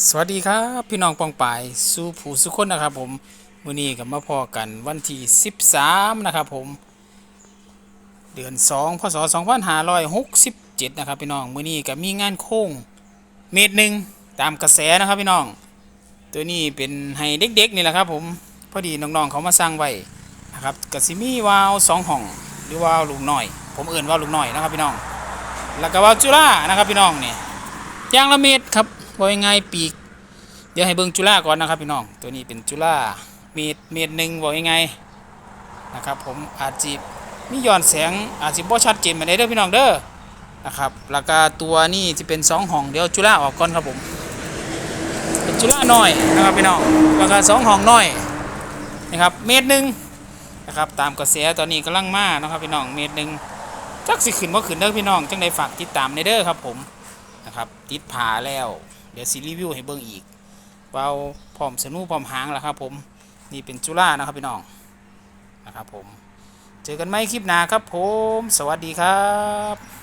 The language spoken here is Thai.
สวัสดีครับ พี่น้องปองปายสู่ผู้สุคนนะครับ ผมมื้อนี้กับมาพอกันวันที่ 13 นะครับ ผม เดือน 2 พศ 2567 นะครับ พี่น้องมื้อนี้ก็มีงานโค้งเมตรหนึ่งตามกระแสนะครับพี่น้อง ตัวนี้เป็นให้เด็กๆนี่แหละครับ ผมพอดีน้องๆเขามาสร้างไว้นะครับกสิมีวาวสองห้องหรือวาล์วลูกหน้อย ผมเอื่นวาล์วลูกหน้อยนะครับพี่น้อง แล้วก็วาล์วจุฬานะครับพี่น้องเนี่ยยางละเม็ดครับ ว่ายังไงปีก เดี๋ยวให้เบิ่งจุฬาก่อนนะครับพี่น้องตัวนี้เป็นจุฬาเมตรเมตรหนึ่งบอกยังไงนะครับผมอาจจะมีย้อนแสงอาจจะบ่ชัดเจนไปได้เด้อพี่น้องเด้อนะครับแล้วก็ตัวนี้จะเป็นสองห้องเดี๋ยวจุฬาออกก่อนครับผมเป็นจุฬาน้อยนะครับพี่น้องแล้วก็สองห้องน้อยนะครับเมตรหนึ่งนะครับตามกระแสตอนนี้กำลังมานะครับพี่น้องเมตรหนึ่งจักสิขึ้นว่าขึ้นเด้อพี่น้องจังใดฝากติดตามในเด้อครับผมนะครับติดผาแล้ว เดี๋ยวซีรีวิวให้เบิ้งอีกเบาพร้อมสนูพร้อมหางแล้วครับผมนี่เป็นจุล่านะครับพี่น้องนะครับผม เจอกันไหมคลิปหน้าครับผม สวัสดีครับ